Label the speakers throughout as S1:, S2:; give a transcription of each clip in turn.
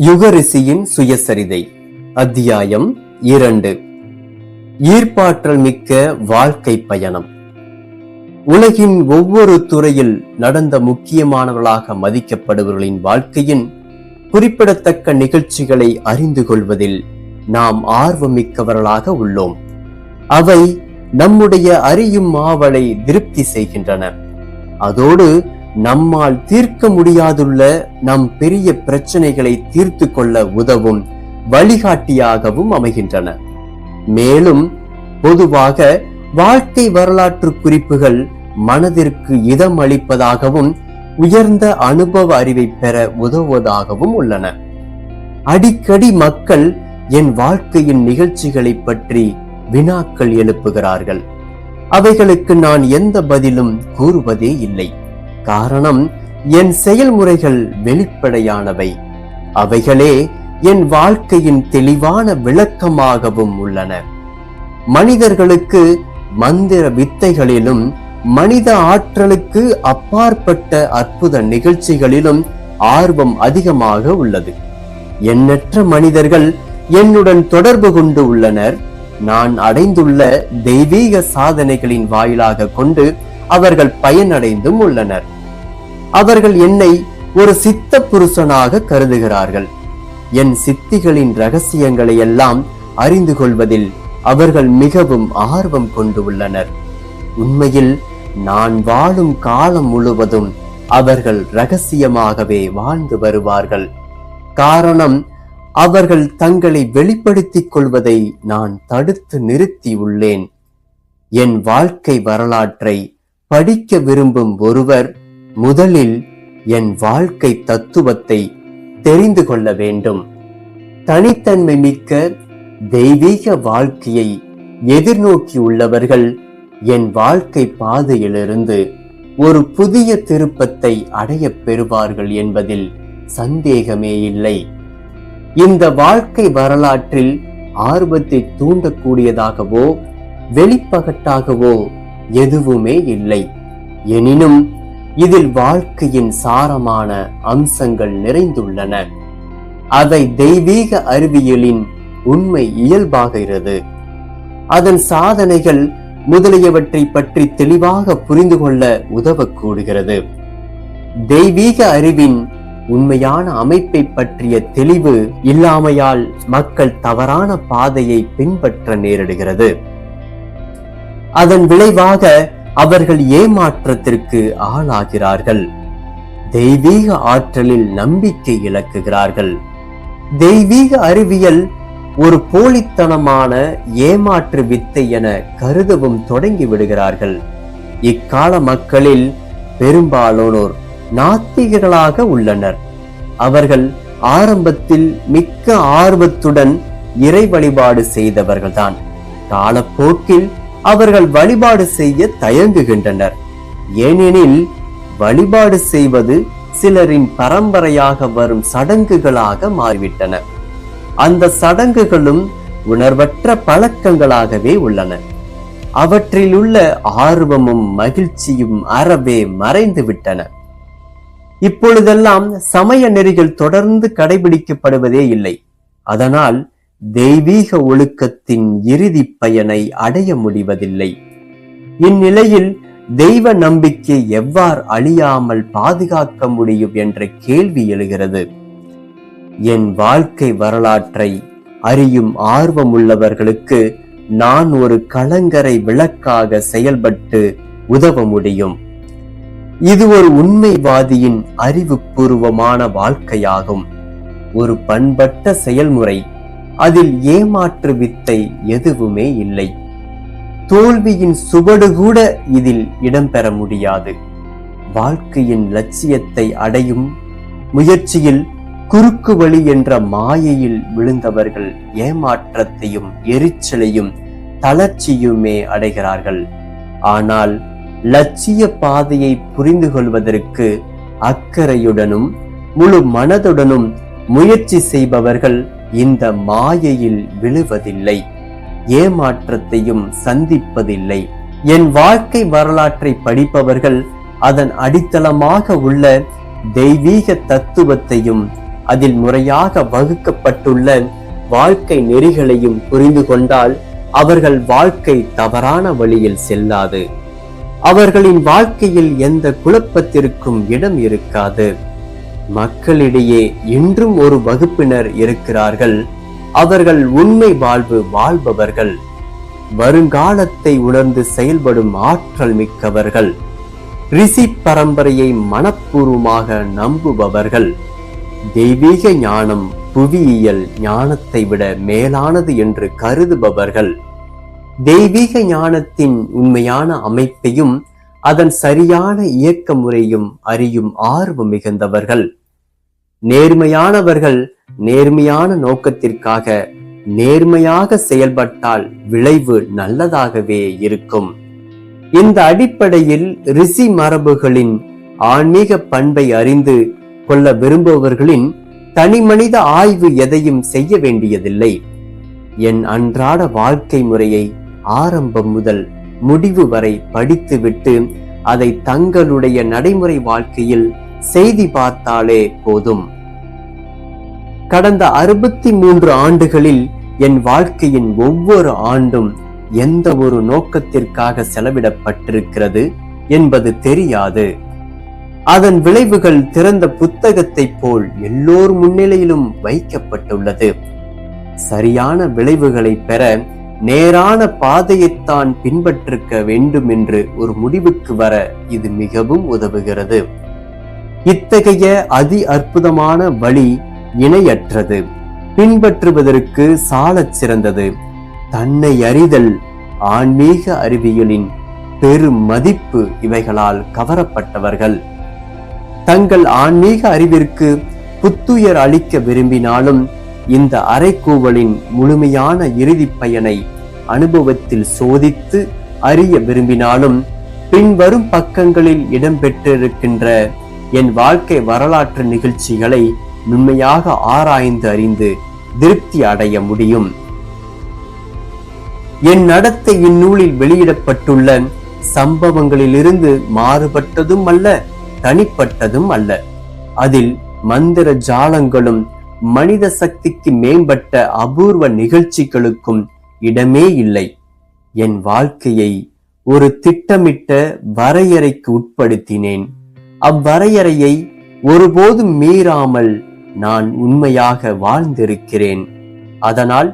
S1: யுகரிசியின் சுயசரிதை அத்தியாயம் இரண்டு. ஈர்ப்பாற்றல் மிக்க வாழ்க்கை பயணம். உலகின் ஒவ்வொரு துறையில் நடந்த முக்கியமானவர்களாக மதிக்கப்படுபவர்களின் வாழ்க்கையின் குறிப்பிடத்தக்க நிகழ்ச்சிகளை அறிந்து கொள்வதில் நாம் ஆர்வமிக்கவர்களாக உள்ளோம். அவை நம்முடைய அறியும் ஆவலை திருப்தி செய்கின்றன. அதோடு நம்மால் தீர்க்க முடியாதுள்ள நம் பெரிய பிரச்சனைகளை தீர்த்து கொள்ள உதவும் வழிகாட்டியாகவும் அமைகின்றன. மேலும் பொதுவாக வாழ்க்கை வரலாற்று குறிப்புகள் மனதிற்கு இதம் அளிப்பதாகவும் உயர்ந்த அனுபவ அறிவை பெற உதவுவதாகவும் உள்ளன. அடிக்கடி மக்கள் என் வாழ்க்கையின் நிகழ்ச்சிகளை பற்றி வினாக்கள் எழுப்புகிறார்கள். அவைகளுக்கு நான் எந்த பதிலும் கூறுவதே இல்லை. காரணம் என் செயல்முறைகள் வெளிப்படையானவை. அவைகளே என் வாழ்க்கையின் தெளிவான விளக்கமாகவும் உள்ளன. மனிதர்களுக்கு மந்திர வித்தைகளிலும் மனித ஆற்றலுக்கு அப்பாற்பட்ட அற்புத நிகழ்ச்சிகளிலும் ஆர்வம் அதிகமாக உள்ளது. எண்ணற்ற மனிதர்கள் என்னுடன் தொடர்பு கொண்டு உள்ளனர். நான் அடைந்துள்ள தெய்வீக சாதனைகளின் வாயிலாக கொண்டு அவர்கள் பயனடைந்தும் உள்ளனர். அவர்கள் என்னை ஒரு சித்த புருஷனாக கருதுகிறார்கள். என் சித்திகளின் ரகசியங்களை எல்லாம் அறிந்து கொள்வதில் அவர்கள் மிகவும் ஆர்வம் கொண்டு உள்ளனர். உண்மையில் நான் வாழும் காலம் முழுவதும் அவர்கள் ரகசியமாகவே வாழ்ந்து வருவார்கள். காரணம் அவர்கள் தங்களை வெளிப்படுத்திக் கொள்வதை நான் தடுத்து நிறுத்தி உள்ளேன். என் வாழ்க்கை வரலாற்றை படிக்க விரும்பும் ஒருவர் முதலில் என் வாழ்க்கை தத்துவத்தை தெரிந்து கொள்ள வேண்டும். தனித்தன்மை மிக்க தெய்வீக வாழ்க்கையை எதிர்நோக்கி உள்ளவர்கள் என் வாழ்க்கை பாதையிலிருந்து ஒரு புதிய திருப்பத்தை அடைய பெறுவார்கள் என்பதில் சந்தேகமே இல்லை. இந்த வாழ்க்கை வரலாற்றில் ஆர்வத்தை தூண்டக்கூடியதாகவோ வெளிப்பகட்டாகவோ எதுவுமே இல்லை. எனினும் இதில் வாழ்க்கையின் சாரமான அம்சங்கள் நிறைந்துள்ளன. அதை தெய்வீக அறிவியலின் உண்மை இயல்பாகிறது. அதன் சாதனைகள் முதலியவற்றை பற்றி தெளிவாக புரிந்து கொள்ள உதவக்கூடுகிறது. தெய்வீக அறிவின் உண்மையான அமைப்பை பற்றிய தெளிவு இல்லாமையால் மக்கள் தவறான பாதையை பின்பற்ற நேரிடுகிறது. அதன் விளைவாக அவர்கள் ஏமாற்றத்திற்கு ஆளாகிறார்கள். தெய்வீக ஆற்றலில் நம்பிக்கை இழக்குகிறார்கள். தெய்வீக அறிவியல் ஒரு போலித்தனமான ஏமாற்று வித்தை என கருதவும் தொடங்கி விடுகிறார்கள் இக்கால மக்களில் பெரும்பாலானோர் நாத்திகர்களாக உள்ளனர். அவர்கள் ஆரம்பத்தில் மிக்க ஆர்வத்துடன் இறை வழிபாடு செய்தவர்கள்தான். காலப்போக்கில் அவர்கள் வழிபாடு செய்ய தயங்குகின்றனர். ஏனெனில் வழிபாடு செய்வது சிலரின் பரம்பரையாக வரும் சடங்குகளாக மாறிவிட்டன. அந்த சடங்குகளும் உணர்வற்ற பழக்கங்களாகவே உள்ளன. அவற்றில் உள்ள ஆர்வமும் மகிழ்ச்சியும் அறவே மறைந்து விட்டன இப்பொழுதெல்லாம் சமய நெறிகள் தொடர்ந்து கடைபிடிக்கப்படுவதே இல்லை. அதனால் தெய்வீக ஒழுக்கத்தின் இறுதி பயனை அடைய முடிவதில்லை. இந்நிலையில் தெய்வ நம்பிக்கை எவ்வாறு அழியாமல் பாதுகாக்க முடியும் என்ற கேள்வி எழுகிறது. என் வாழ்க்கை வரலாற்றை அறியும் ஆர்வமுள்ளவர்களுக்கு நான் ஒரு கலங்கரை விளக்காக செயல்பட்டு உதவ முடியும். இது ஒரு உண்மைவாதியின் அறிவுபூர்வமான வாழ்க்கையாகும். ஒரு பண்பட்ட செயல்முறை அதில் ஏமாற்று வித்தை எதுவுமே இல்லை. தோல்வியின் சுவடு கூட இதில் இடம்பெற முடியாது. வாழ்க்கையின் லட்சியத்தை அடையும் முயற்சியில் குறுக்கு வழி என்ற மாயையில் விழுந்தவர்கள் ஏமாற்றத்தையும் எரிச்சலையும் தளர்ச்சியுமே அடைகிறார்கள். ஆனால் லட்சிய பாதையை புரிந்து கொள்வதற்கு அக்கறையுடனும் முழு மனதுடனும் முயற்சி செய்பவர்கள் இந்த மாயையில் விழுவதில்லை. ஏமாற்றத்தையும் சந்திப்பதில்லை. என் வாழ்க்கை வரலாற்றை படிப்பவர்கள் அதன் அடித்தளமாக உள்ள தெய்வீக தத்துவத்தையும் அதில் முறையாக வகுக்கப்பட்டுள்ள வாழ்க்கை நெறிகளையும் புரிந்து கொண்டால் அவர்கள் வாழ்க்கை தவறான வழியில் செல்லாது. அவர்களின் வாழ்க்கையில் எந்த குழப்பத்திற்கும் இடம் இருக்காது. மக்களிடையே இன்றும் ஒரு வகுப்பினர் இருக்கிறார்கள். அவர்கள் உண்மை வாழ்வு வாழ்பவர்கள். வருங்காலத்தை உணர்ந்து செயல்படும் ஆற்றல் மிக்கவர்கள். ரிஷி பரம்பரையை மனப்பூர்வமாக நம்புபவர்கள். தெய்வீக ஞானம் புவியியல் ஞானத்தை விட மேலானது என்று கருதுபவர்கள். தெய்வீக ஞானத்தின் உண்மையான அமைப்பையும் அதன் சரியான இயக்க முறையும் அறியும் ஆர்வம் மிகுந்தவர்கள். நேர்மையானவர்கள் நேர்மையான நோக்கத்திற்காக நேர்மையாக செயல்பட்டால் விளைவு நல்லதாகவே இருக்கும். இந்த அடிப்படையில் ரிஷி மரபுகளின் ஆன்மீக பண்பை அறிந்து கொள்ள விரும்புபவர்களின் தனிமனித ஆய்வு எதையும் செய்ய வேண்டியதில்லை. என் அன்றாட வாழ்க்கை முறையை ஆரம்பம் முதல் முடிவு வரை படித்துவிட்டு அதை தங்களுடைய நடைமுறை வாழ்க்கையில் செய்தி பார்த்தாலே போதும். கடந்த அறுபத்தி மூன்று ஆண்டுகளில் என் வாழ்க்கையின் ஒவ்வொரு ஆண்டும் எந்த ஒரு நோக்கத்திற்காக செலவிடப்பட்டிருக்கிறது என்பது தெரியாது. அதன் விளைவுகள் திறந்த புத்தகத்தைப் போல் எல்லோர் முன்னிலையிலும் வைக்கப்பட்டுள்ளது. சரியான விளைவுகளை பெற நேரான பாதையைத்தான் பின்பற்றிருக்க வேண்டும் என்று ஒரு முடிவுக்கு வர இது மிகவும் உதவுகிறது. இத்தகைய அதி அற்புதமான வழி இணையற்றது. பின்பற்றுவதற்கு சாலச் சிறந்தது. தன்னை அறிதல் ஆன்மீக அறிவியலின் பெரும் மதிப்பு இவைகளால் கவரப்பட்டவர்கள். தங்கள் ஆன்மீக அறிவிற்கு புத்துயர் அளிக்க விரும்பினாலும் இந்த அரைக்கூவலின் முழுமையான இறுதி பயனை அனுபவத்தில் சோதித்து அறிய விரும்பினாலும் பின்வரும் பக்கங்களில் இடம்பெற்றிருக்கின்ற என் வாழ்க்கை வரலாற்று நிகழ்ச்சிகளை உண்மையாக ஆராய்ந்து அறிந்து திருப்தி அடைய முடியும். என் நடத்தை இந்நூலில் வெளியிடப்பட்டுள்ள சம்பவங்களிலிருந்து மாறுபட்டதும் அல்ல தனிப்பட்டதும் அல்ல. அதில் மந்திர ஜாலங்களும் மனித சக்திக்கு மேம்பட்ட அபூர்வ நிகழ்ச்சிகளுக்கும் இடமே இல்லை. என் வாழ்க்கையை ஒரு திட்டமிட்ட வரையறைக்கு உட்படுத்தினேன். அவ்வரையறையை ஒருபோதும் மீறாமல் நான் உண்மையாக வாழ்ந்திருக்கிறேன். அதனால்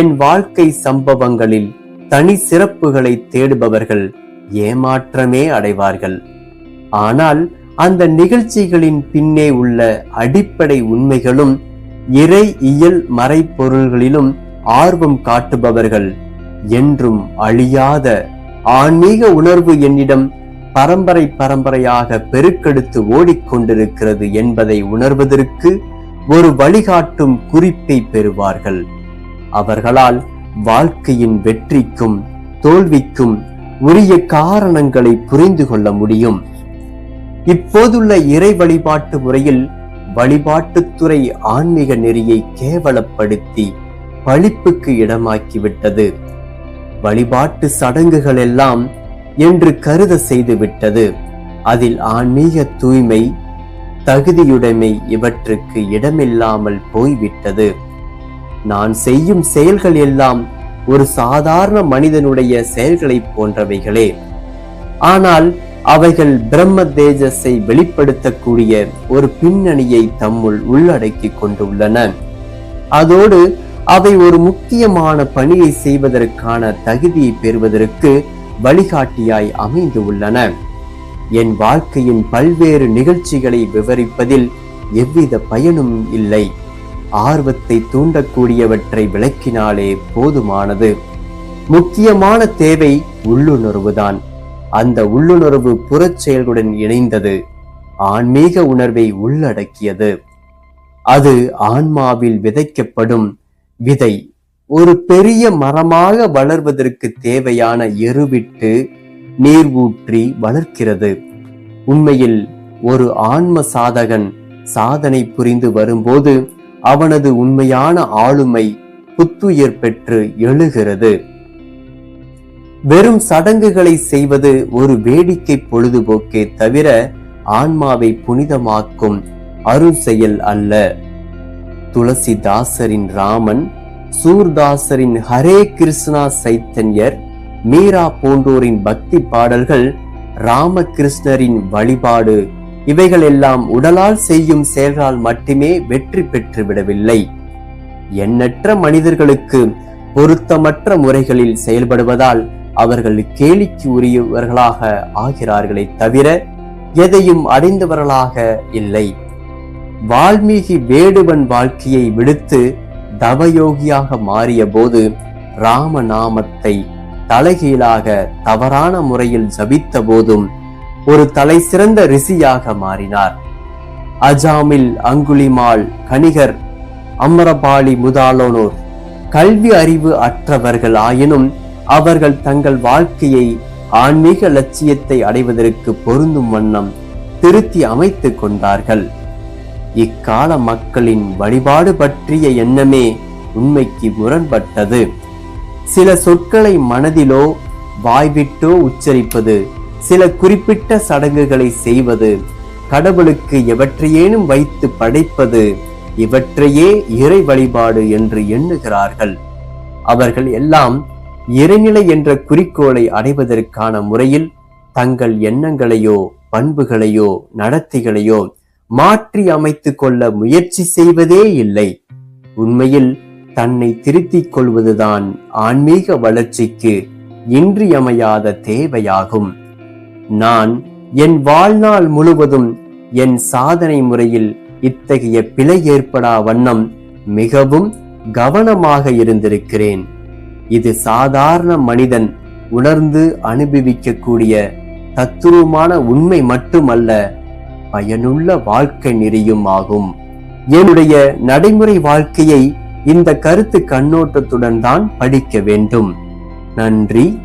S1: என் வாழ்க்கை சம்பவங்களில் தனி சிறப்புகளை தேடுபவர்கள் ஏமாற்றமே அடைவார்கள். ஆனால் அந்த நிகழ்ச்சிகளின் பின்னே உள்ள அடிப்படை உண்மைகளும் இறை இயல் மறைப்பொருள்களிலும் ஆர்வம் காட்டுபவர்கள் என்றும் அழியாத ஆன்மீக உணர்வு என்னிடம் பரம்பரை பரம்பரையாக பெருக்கெடுத்து ஓடிக்கொண்டிருக்கிறது என்பதை உணர்வதற்கு ஒரு வழிகாட்டும் குறிப்பை பெறுவார்கள். அவர்களால் வாழ்க்கையின் வெற்றிக்கும் தோல்விக்கும் உரிய காரணங்களை புரிந்து கொள்ள முடியும். இப்போதுள்ள இறை வழிபாட்டு முறையில் வழிபாட்டுத்துறை ஆன்மீக நெறியை கேவலப்படுத்தி பழிப்புக்கு இடமாக்கிவிட்டது. வழிபாட்டு சடங்குகள் எல்லாம் என்று கருத செய்துவிட்டது. அதில் ஆன்மீக தூய்மை தகுதியுடைமை இவற்றுக்கு இடமில்லாமல் போய்விட்டது. நான் செய்யும் செயல்கள் எல்லாம் ஒரு சாதாரண மனிதனுடைய செயல்களைப் போன்றவைகளே. ஆனால் அவைகள் பிரம்ம தேஜஸை வெளிப்படுத்தக்கூடிய ஒரு பின்னணியை தம்முள் உள்ளடக்கிக் கொண்டுள்ளன. அதோடு அவை ஒரு முக்கியமான பணியை செய்வதற்கான தகுதியை பெறுவதற்கு வழிகாட்டியாய் அமைந்து உள்ளன. என் வாழ்க்கையின் பல்வேறு நிகழ்ச்சிகளை விவரிப்பதில் எவ்வித பயனும் இல்லை. ஆர்வத்தை தூண்டக்கூடியவற்றை விளக்கினாலே போதுமானது. முக்கியமான தேவை உள்ளுணர்வுதான். அந்த உள்ளுணர்வு புறச் செயல்களுடன் இணைந்தது. ஆன்மீக உணர்வை உள்ளடக்கியது. அது ஆன்மாவில் விதைக்கப்படும் விதை. ஒரு பெரிய மரமாக வளர்வதற்கு தேவையான எருவிட்டு நீர் ஊற்றி வளர்க்கிறது. உண்மையில் ஒரு ஆன்ம சாதகன் சாதனை புரிந்து வரும்போது அவனது உண்மையான ஆளுமை புத்துயிர் பெற்று எழுகிறது. வெறும் சடங்குகளை செய்வது ஒரு வேடிக்கை பொழுதுபோக்கே தவிர ஆன்மாவை புனிதமாக்கும் அருள் செயல் அல்ல. துளசிதாசரின் ராமன் சூர்தாசரின் ஹரே கிருஷ்ணா சைத்தன்யர் மீரா போன்றோரின் பக்தி பாடல்கள் ராமகிருஷ்ணரின் வழிபாடு இவைகள் எல்லாம் உடலால் செய்யும் செயல்களால் மட்டுமே வெற்றி பெற்று விடவில்லை. எண்ணற்ற மனிதர்களுக்கு பொருத்தமற்ற முறைகளில் செயல்படுவதால் அவர்கள் கேலிக்கு உரியவர்களாக ஆகிறார்களே தவிர எதையும் அடைந்தவர்களாக இல்லை. வால்மீகி வேடுவன் வாழ்க்கையை விடுத்து தவயோகியாக மாறிய போது ராமநாமத்தை தலைகீழாக தவறான முறையில் ஜபித்த போதும் ஒரு தலை சிறந்த ரிஷியாக மாறினார். அஜாமில் அங்குலிமால் கணிகர் அமரபாளி முதலானோர் கல்வி அறிவு அற்றவர்கள் ஆயினும் அவர்கள் தங்கள் வாழ்க்கையை ஆன்மீக லட்சியத்தை அடைவதற்கு பொருந்தும் வண்ணம் திருத்தி அமைத்துக் கொண்டார்கள். இக்கால மக்களின் வழிபாடு பற்றிய எண்ணமே உண்மைக்கு முரண்பட்டது. சில சொற்களை மனதிலோ வாய்விட்டோ உச்சரிப்பது சில குறிப்பிட்ட சடங்குகளை செய்வது கடவுளுக்கு எவற்றையேனும் வைத்து படைப்பது இவற்றையே இறை வழிபாடு என்று எண்ணுகிறார்கள். அவர்கள் எல்லாம் இறைநிலை என்ற குறிக்கோளை அடைவதற்கான முறையில் தங்கள் எண்ணங்களையோ பண்புகளையோ நடத்தைகளையோ மாற்றி அமைத்து கொள்ள முயற்சி செய்வதே இல்லை. உண்மையில் தன்னை திருத்திக் கொள்வதுதான் ஆன்மீக வளர்ச்சிக்கு இன்றியமையாத தேவையாகும். நான் என் வாழ்நாள் முழுவதும் என் சாதனை முறையில் இத்தகைய பிழை ஏற்படா வண்ணம் மிகவும் கவனமாக இருந்திருக்கிறேன். இது சாதாரண மனிதன் உணர்ந்து அனுபவிக்கக்கூடிய தத்துவமான உண்மை மட்டுமல்ல. பயனுள்ள வாழ்க்கை நெறியும் ஆகும் என்னுடைய நடைமுறை வாழ்க்கையை இந்த கருத்து கண்ணோட்டத்துடன் தான் படிக்க வேண்டும். நன்றி.